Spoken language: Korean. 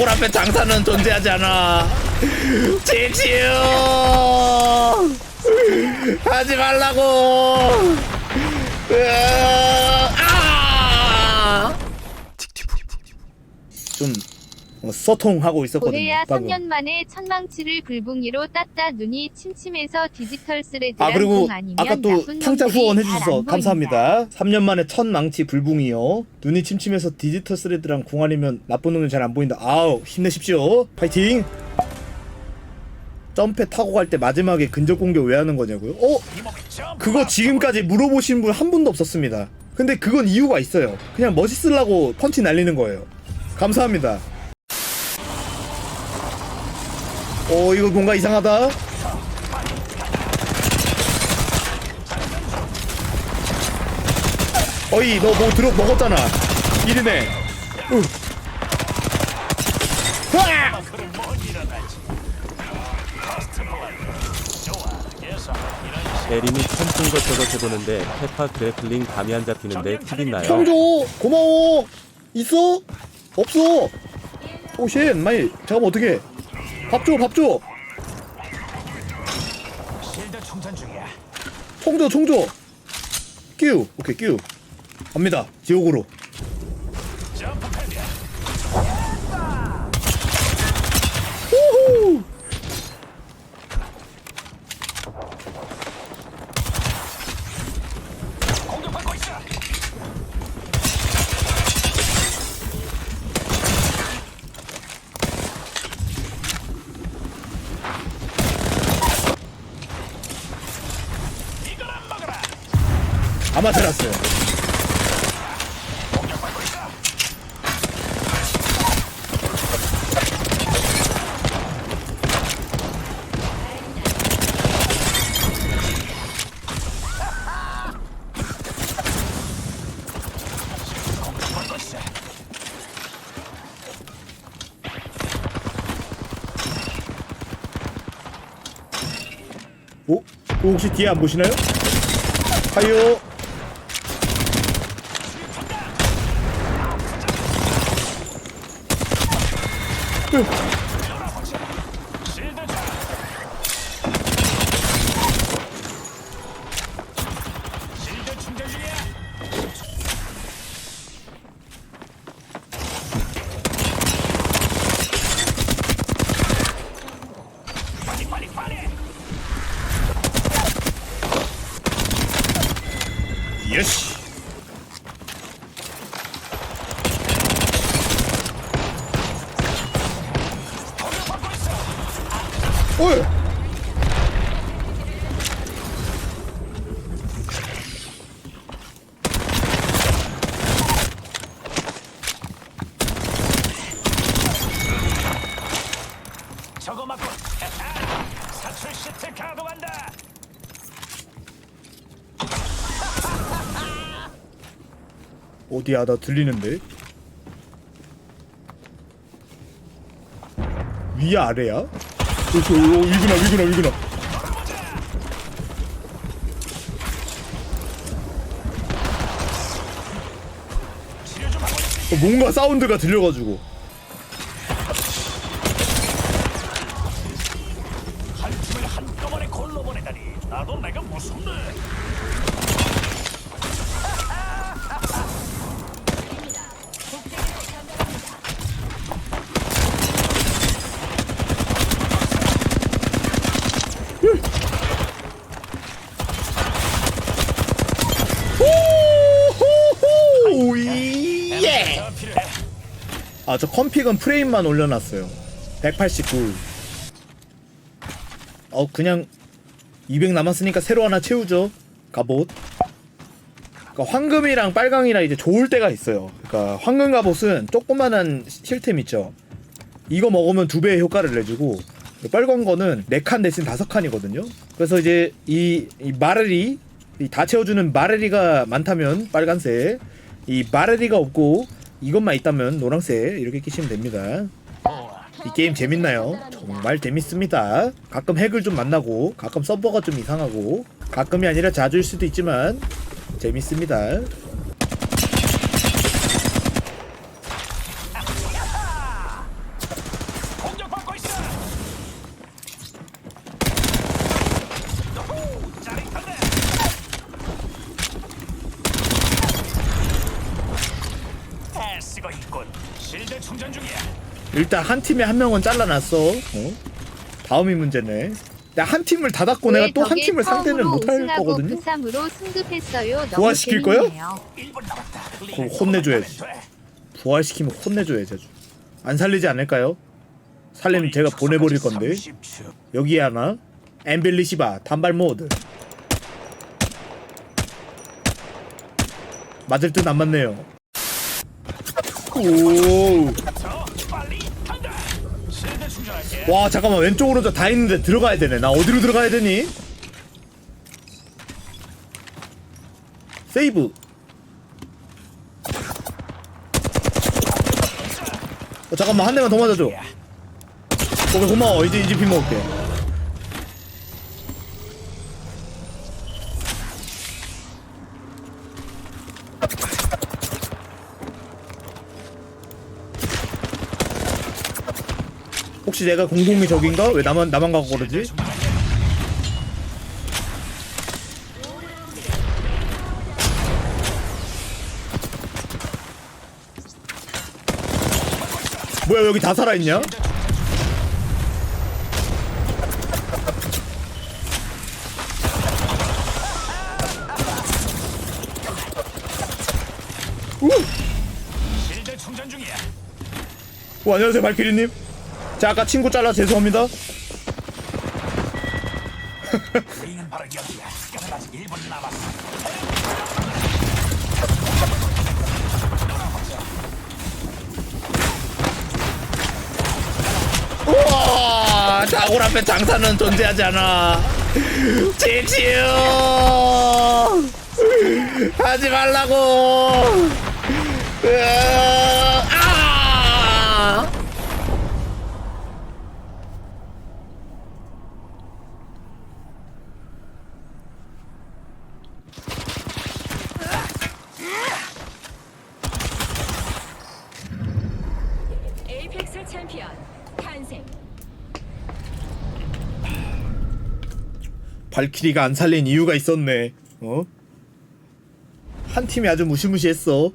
사골 앞에 장사는 존재하지 않아. 지치유 하지 말라고. 으아, 아! 소통하고 있었거든요. 고해야 방금. 3년 만에 천망치를 불붕이로 땄다 눈이 침침해서 디지털 쓰레기랑 아 그리고 공 아니면 아까 또 나쁜 탕자 놈들이 후원 잘안 해주셔서 보인다. 감사합니다. 3년 만에 첫 망치 불붕이요. 눈이 침침해서 디지털 스레드랑 궁 아니면 나쁜 놈은 잘안 보인다. 아우 힘내십시오. 파이팅. 점프 타고 갈 때 마지막에 근접 공격 왜 하는 거냐고요? 어? 그거 지금까지 물어보신 분 한 분도 없었습니다. 근데 그건 이유가 있어요. 그냥 멋있으려고 펀치 날리는 거예요. 감사합니다. 어 이거 뭔가 이상하다. 어이 너 뭐 들어 먹었잖아. 이리네. 에림이 펌픈 것저것 해보는데 페파 그래플링 감이 안 잡히는데 팁 있나요? 청조 고마워. 있어? 없어. 오쉣 마이 잠깐만 어떻게? 밥 줘, 밥 줘. 총조, 총조. 끼우. 오케이, 끼우. 갑니다. 지옥으로. 우후. 아마테라스. 오? 어? 혹시 뒤에 안 보시나요? 하요. 예시. 어이. 저거 맞고 사출 시트 가동한다. 어디야 나 들리는데 위야 아래야? 어, 저, 어, 위구나 위구나 위구나. 어, 뭔가 사운드가 들려가지고. 한 팀을 한꺼번에 골로 보내다니 나도 내가 무섭네. 호호호 예! 더 필요해. 아 저 컴픽은 프레임만 올려놨어요. 189 어 그냥 200 남았으니까 새로 하나 채우죠. 갑옷 그러니까 황금이랑 빨강이랑 이제 좋을 때가 있어요. 그러니까 황금 갑옷은 조그만한 실템 있죠. 이거 먹으면 두 배의 효과를 내주고 빨간 거는 네 칸 대신 다섯 칸이거든요. 그래서 이제 이, 이 마르리 이 다 채워주는 마르리가 많다면 빨간색 이 마르리가 없고 이것만 있다면 노란색 이렇게 끼시면 됩니다 이 게임 재밌나요? 정말 재밌습니다. 가끔 핵을 좀 만나고 가끔 서버가 좀 이상하고 가끔이 아니라 자주일 수도 있지만 재밌습니다. 가스가 있군. 실드 충전 중이야. 일단 한 팀에 한 명은 잘라놨어. 어? 다음이 문제네. 나한 팀을 닫았고 내가 또 한 팀을 상대는 못할 거거든요. 부삼으로 승급했어요. 너무 부활시킬 거예요? 재밌네요. 1분 남았다. 그럼 혼내줘야지. 부활시키면 혼내줘야지 아주. 안 살리지 않을까요? 살리면 제가 보내버릴 건데. 30초. 여기 하나. 엠빌리시바 단발 모드. 맞을 듯 안 맞네요. 오. 더 빨리 간다. 실드 충전할게. 와 잠깐만 왼쪽 오른쪽 다 있는데 들어가야 되네. 나 어디로 들어가야 되니? 세이브. 어, 잠깐만 한 대만 더 맞아줘. 오케이 고마워 이제 이제 비 먹을게. 혹시 내가 공공이 적인가? 왜 나만 나만 가고 그러지? 뭐야 여기 다 살아있냐? 실드 충전 중이야. 오, 안녕하세요 발키리님 자 아까 친구 잘라 죄송합니다 우리는 바로 여기야. 시간은 아직 1분 남았어. 우와 자골 앞에 장사는 존재하지 않아 지치요 하지 말라고 으아! 아! 발키리가 안 살린 이유가 있었네 어? 한 팀이 아주 무시무시했어